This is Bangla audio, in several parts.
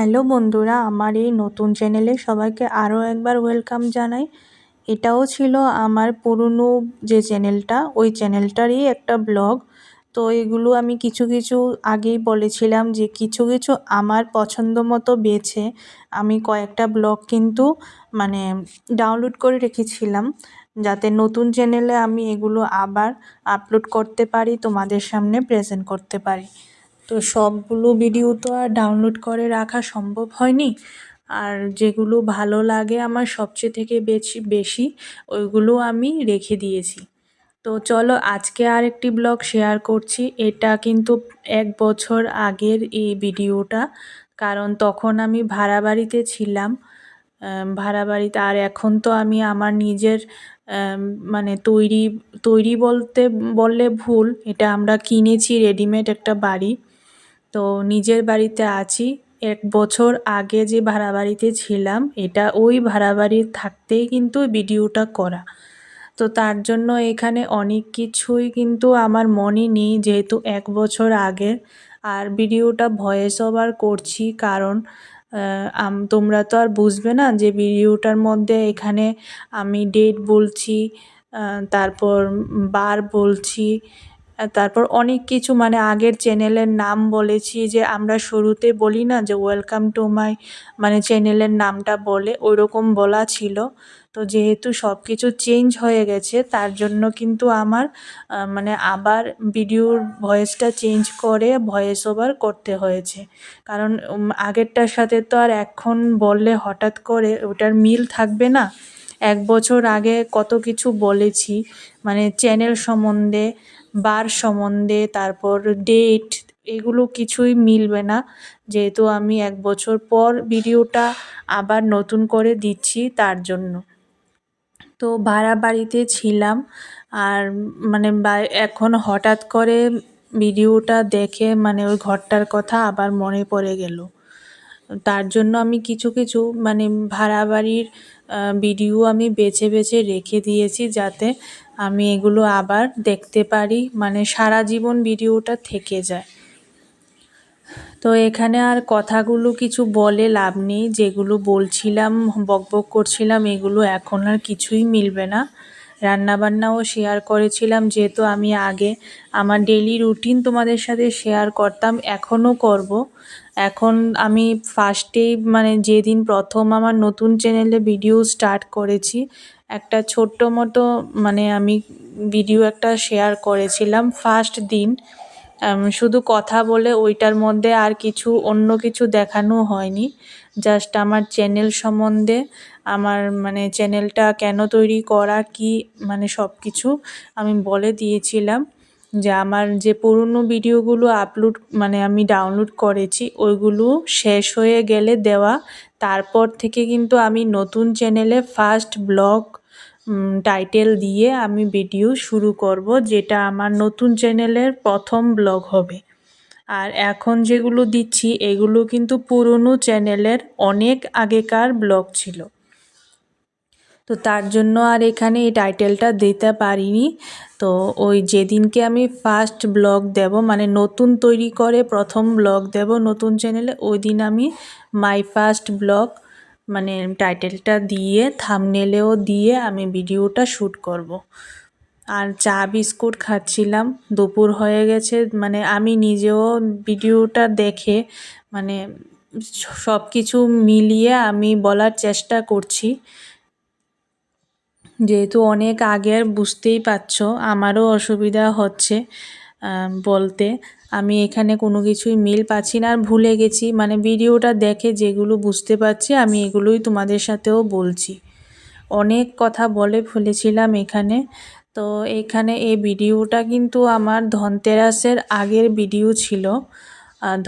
হ্যালো বন্ধুরা, আমার এই নতুন চ্যানেলে সবাইকে আরও একবার ওয়েলকাম জানাই। এটাও ছিল আমার পুরনো যে চ্যানেলটা, ওই চ্যানেলটারই একটা ব্লগ। তো এগুলো আমি কিছু কিছু আগেই বলেছিলাম যে কিছু কিছু আমার পছন্দ মতো বেছে আমি কয়েকটা ব্লগ কিন্তু মানে ডাউনলোড করে রেখেছিলাম, যাতে নতুন চ্যানেলে আমি এগুলো আবার আপলোড করতে পারি, তোমাদের সামনে প্রেজেন্ট করতে পারি। তো সবগুলো ভিডিও তো আর ডাউনলোড করে রাখা সম্ভব হয়নি। আর যেগুলো ভালো লাগে আমার সবচেয়ে থেকে বেশি বেশি, ওইগুলো আমি রেখে দিয়েছি। তো চলো আজকে আর একটি ব্লগ শেয়ার করছি। এটা কিন্তু এক বছর আগের এই ভিডিওটা কারণ তখন আমি ভাড়া বাড়িতে ছিলাম। ভাড়া বাড়িতে আর এখন তো আমি আমার নিজের মানে তৈরি তৈরি বলতে, বললে ভুল। এটা আমরা কিনেছি রেডিমেড একটা বাড়ি। তো নিজের বাড়িতে আছি। এক বছর আগে যে ভাড়া বাড়িতে ছিলাম, এটা ওই ভাড়া বাড়ির থাকতেই কিন্তু ভিডিওটা করা। তো তার জন্য এখানে অনেক কিছুই কিন্তু আমার মনে নেই যেহেতু এক বছর আগের আর ভিডিওটা ভয়েস ওভার করছি কারণ তোমরা তো আর বুঝবে না যে ভিডিওটার মধ্যে এখানে আমি ডেট বলছি তারপর বার বলছি তারপর অনেক কিছু মানে আগের চ্যানেলের নাম বলেছি যে আমরা শুরুতে বলি না যে ওয়েলকাম টু মাই মানে চ্যানেলের নামটা বলে ওই রকম বলা ছিল। তো যেহেতু সব কিছু চেঞ্জ হয়ে গেছে, তার জন্য কিন্তু আমার মানে আবার ভিডিওর ভয়েসটা চেঞ্জ করে ভয়েস ওভার করতে হয়েছে। কারণ আগেরটার সাথে তো আর এখন বললে হঠাৎ করে ওটার মিল থাকবে না। এক বছর আগে কত কিছু বলেছি মানে চ্যানেল সম্বন্ধে বার সম্বন্ধে, তারপর ডেট এগুলো কিছুই মিলবে না। যেহেতু আমি এক বছর পর ভিডিওটা আবার নতুন করে দিচ্ছি তার জন্য। তো ভাড়া বাড়িতে ছিলাম, আর মানে এখন হঠাৎ করে ভিডিওটা দেখে মানে ওই ঘরটার কথা আবার মনে পড়ে গেল। তার জন্য আমি কিছু কিছু মানে ভাড়া বাড়ির ভিডিও আমি বেছে বেছে রেখে দিয়েছি যাতে আমি এগুলো আবার দেখতে পারি মানে সারা জীবন ভিডিওটা থেকে যায়। তো এখানে আর কথাগুলো কিছু বলে লাভ নেই, যেগুলো বলছিলাম বকবক করছিলাম, এগুলো এখন আর কিছুই মিলবে না। রান্নাবান্নাও শেয়ার করেছিলাম। যেহেতু আমি আগে আমার ডেলি রুটিন তোমাদের সাথে শেয়ার করতাম, এখনও করব। এখন আমি ফার্স্টেই মানে যেদিন প্রথম আমার নতুন চ্যানেলে ভিডিও স্টার্ট করেছি, একটা ছোট্ট মতো মানে আমি ভিডিও একটা শেয়ার করেছিলাম ফার্স্ট দিন। শুধু কথা বলে ওইটার মধ্যে আর কিছু অন্য কিছু দেখানো হয়নি। জাস্ট আমার চ্যানেল সম্বন্ধে, আমার মানে চ্যানেলটা কেন তৈরি করা, কি মানে সব কিছু আমি বলে দিয়েছিলাম যে আমার যে পুরনো ভিডিওগুলো আপলোড মানে আমি ডাউনলোড করেছি, ওইগুলো শেষ হয়ে গেলে দেওয়া। তারপর থেকে কিন্তু আমি নতুন চ্যানেলে ফার্স্ট ব্লগ টাইটেল দিয়ে আমি ভিডিও শুরু করব, যেটা আমার নতুন চ্যানেলের প্রথম ব্লগ হবে। আর এখন যেগুলো দিচ্ছি, এগুলো কিন্তু পুরনো চ্যানেলের অনেক আগেকার ব্লগ ছিল। তো তার জন্য আর এখানে এই টাইটেলটা দিতে পারিনি। তো ওই যেদিনকে আমি ফার্স্ট ব্লগ দেব মানে নতুন তৈরি করে প্রথম ব্লগ দেব নতুন চ্যানেলে ওই দিন আমি মাই ফার্স্ট ব্লগ মানে টাইটেলটা দিয়ে থামনেলেও দিয়ে আমি ভিডিওটা শ্যুট করব। আর চা বিস্কুট খাচ্ছিলাম, দুপুর হয়ে গেছে মানে আমি নিজেও ভিডিওটা দেখে মানে সব কিছু মিলিয়ে আমি বলার চেষ্টা করছি যেহেতু অনেক আগের বুঝতেই পারছ, আমারও অসুবিধা হচ্ছে বলতে। আমি এখানে কোনো কিছুই মিল পাচ্ছি না, আর ভুলে গেছি। মানে ভিডিওটা দেখে যেগুলো বুঝতে পারছি, আমি এগুলোই তোমাদের সাথেও বলছি। অনেক কথা বলে ফেলেছিলাম এখানে। তো এখানে এই ভিডিওটা কিন্তু আমার ধনতেরাসের আগের ভিডিও ছিল।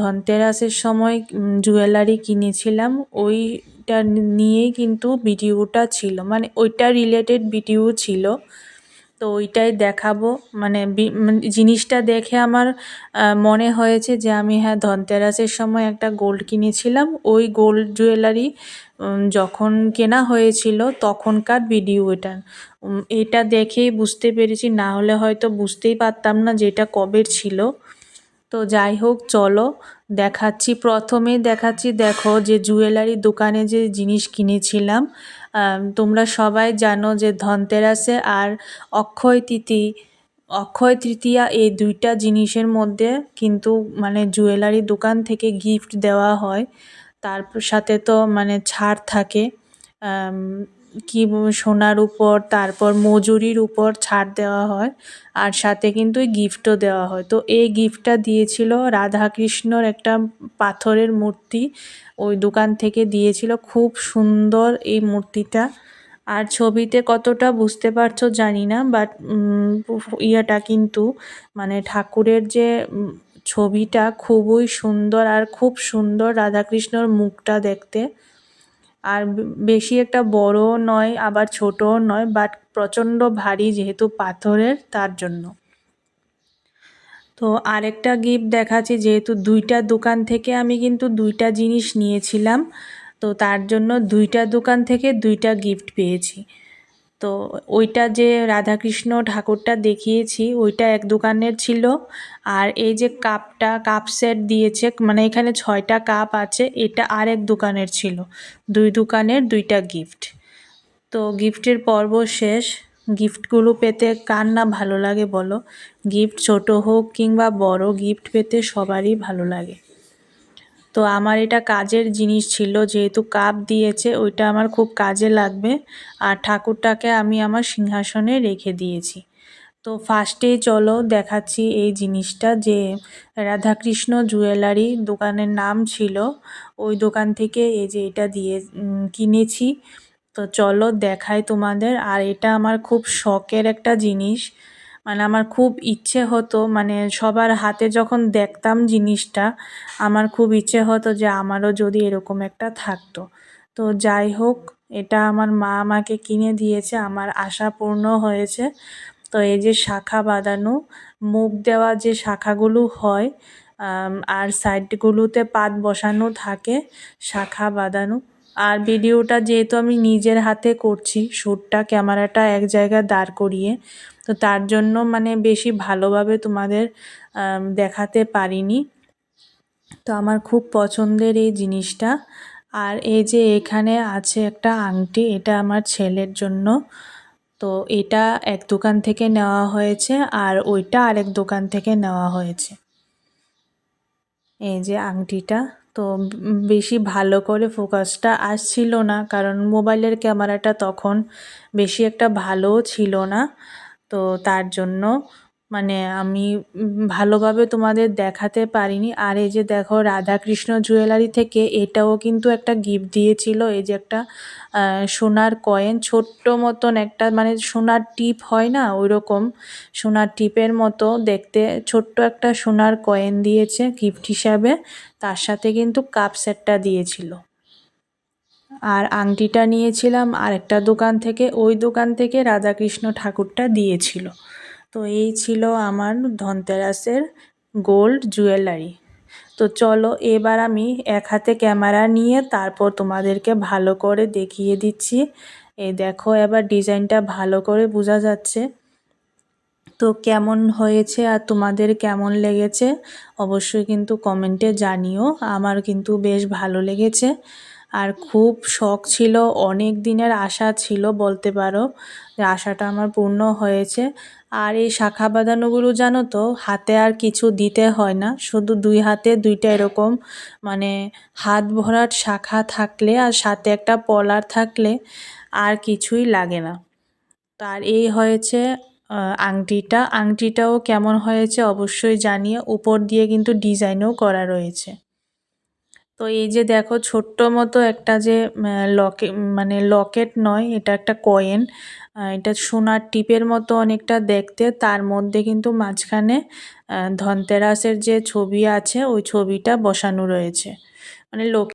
ধনতেরাসের সময় জুয়েলারি কিনেছিলাম। ওইটা নিয়েই কিন্তু ভিডিওটা ছিল। মানে ওইটা রিলেটেড ভিডিও ছিল। তো ওইটাই দেখাবো। মানে জিনিসটা দেখে আমার মনে হয়েছে যে আমি হ্যাঁ ধনতেরাসের সময় একটা গোল্ড কিনেছিলাম। ওই গোল্ড জুয়েলারি যখন কেনা হয়েছিল তখনকার ভিডিও এটা। এটা দেখেই বুঝতে পেরেছি, না হলে হয়তো বুঝতেই পারতাম না যে এটা কবের ছিল। তো যাই হোক, চলো, দেখাচ্ছি। প্রথমেই দেখাচ্ছি, দেখো যে জুয়েলারি দোকানে যে জিনিস কিনেছিলাম তোমরা সবাই জানো যে ধনতেরাসে আর অক্ষয় তৃতীয় অক্ষয় তৃতীয়া এই দুইটা জিনিসের মধ্যে কিন্তু মানে জুয়েলারি দোকান থেকে গিফট দেওয়া হয়। তার সাথে তো মানে ছাড় থাকে। কি সোনার উপর, তারপর মজুরির উপর ছাড় দেওয়া হয় আর সাথে কিন্তু গিফটও দেওয়া হয়। তো এই গিফটটা দিয়েছিল রাধাকৃষ্ণর একটা পাথরের মূর্তি। ওই দোকান থেকে দিয়েছিল খুব সুন্দর এই মূর্তিটা। আর ছবিতে কতটা বুঝতে পারছ জানি না বাট ইয়েটা কিন্তু মানে ঠাকুরের যে ছবিটা খুবই সুন্দর আর খুব সুন্দর রাধাকৃষ্ণর মুখটা দেখতে। আর বেশি একটা বড়ও নয়, আবার ছোটও নয় বাট প্রচণ্ড ভারী যেহেতু পাথরের, তার জন্য। তো আরেকটা গিফট দেখাচ্ছি, যেহেতু দুইটা দোকান থেকে আমি কিন্তু দুইটা জিনিস নিয়েছিলাম, তো তার জন্য দুইটা দোকান থেকে দুইটা গিফট পেয়েছি। তো ওইটা যে রাধাকৃষ্ণ ঠাকুরটা দেখিয়েছি, ওইটা এক দোকানের ছিল। আর এই যে কাপটা, কাপ সেট দিয়েছে মানে এখানে ছয়টা কাপ আছে, এটা আর এক দোকানের ছিল। দুই দোকানের দুইটা গিফট। তো গিফটের পর্ব শেষ। গিফটগুলো পেতে কার না ভালো লাগে বলো? গিফট ছোট হোক কিংবা বড়, গিফট পেতে সবারই ভালো লাগে। তো আমার এটা কাজের জিনিস ছিল, যেহেতু কাপ দিয়েছে, ওইটা আমার খুব কাজে লাগবে। আর ঠাকুরটাকে আমি আমার সিংহাসনে রেখে দিয়েছি। তো ফার্স্টেই চলো দেখাচ্ছি এই জিনিসটা, যে রাধাকৃষ্ণ জুয়েলারি দোকানের নাম ছিল। ওই দোকান থেকে এই যে এটা দিয়ে কিনেছি। তো চলো দেখাই তোমাদের। আর এটা আমার খুব শখের একটা জিনিস। মানে আমার খুব ইচ্ছে হতো মানে সবার হাতে যখন দেখতাম জিনিসটা, আমার খুব ইচ্ছে হতো যে আমারও যদি এরকম একটা থাকতো। তো যাই হোক, এটা আমার মা আমাকে কিনে দিয়েছে, আমার আশা পূর্ণ হয়েছে। তো এই যে শাখা বাঁধানো, মুখ দেওয়া যে শাখাগুলো হয় আর সাইডগুলোতে পাত বসানো থাকে, শাখা বাঁধানো আর ভিডিওটা যেহেতু আমি নিজের হাতে করছি, শ্যুটটা ক্যামেরাটা এক জায়গায় দাঁড় করিয়ে, তো তার জন্য মানে বেশি ভালোভাবে তোমাদের দেখাতে পারিনি। তো আমার খুব পছন্দের এই জিনিসটা। আর এই যে এখানে আছে একটা আংটি, এটা আমার ছেলের জন্য। তো এটা এক দোকান থেকে নেওয়া হয়েছে আর ওইটা আরেক দোকান থেকে নেওয়া হয়েছে। এই যে আংটিটা। তো বেশি ভালো করে ফোকাসটা আসছিল না। কারণ মোবাইলের ক্যামেরাটা তখন বেশি একটা ভালোও ছিল না। তো তার জন্য মানে আমি ভালোভাবে তোমাদের দেখাতে পারিনি। আর এই যে দেখো রাধাকৃষ্ণ জুয়েলারি থেকে এটাও কিন্তু একটা গিফট দিয়েছিল। এই যে একটা সোনার কয়েন ছোট্ট মতন একটা মানে সোনার টিপ হয় না ওই রকম সোনার টিপের মতো দেখতে। ছোট্ট একটা সোনার কয়েন দিয়েছে গিফট হিসাবে, তার সাথে কিন্তু কাপ সেটটা দিয়েছিল। আর আংটিটা নিয়েছিলাম আর একটা দোকান থেকে, ওই দোকান থেকে রাধাকৃষ্ণ ঠাকুরটা দিয়েছিল। তো এই ছিল আমার ধনতেরাসের গোল্ড জুয়েলারি। তো চলো এবার আমি এক হাতে ক্যামেরা নিয়ে তারপর তোমাদেরকে ভালো করে দেখিয়ে দিচ্ছি। এই দেখো এবার ডিজাইনটা ভালো করে বোঝা যাচ্ছে। তো কেমন হয়েছে আর তোমাদের কেমন লেগেছে অবশ্যই কিন্তু কমেন্টে জানিও। আমার কিন্তু বেশ ভালো লেগেছে। আর খুব শখ ছিল, অনেক দিনের আশা ছিল বলতে পারো আশাটা আমার পূর্ণ হয়েছে। আর এই শাখা বাঁধানোগুলো জানো তো, হাতে আর কিছু দিতে হয় না। শুধু দুই হাতে দুইটা এরকম মানে হাত ভরার শাখা থাকলে আর সাথে একটা পলার থাকলে আর কিছুই লাগে না। তার এই হয়েছে আংটিটা। আংটিটাও কেমন হয়েছে অবশ্যই জানিয়ে উপর দিয়ে কিন্তু ডিজাইনও করা রয়েছে। তো এই যে দেখো ছোট্ট মতো একটা যে লকে মানে লকেট নয়, এটা একটা কয়েন এটা সোনার টিপের মতো অনেকটা দেখতে। তার মধ্যে কিন্তু মাঝখানে ধনতেরাসের যে ছবি আছে, ওই ছবিটা বসানো রয়েছে। মানে লোক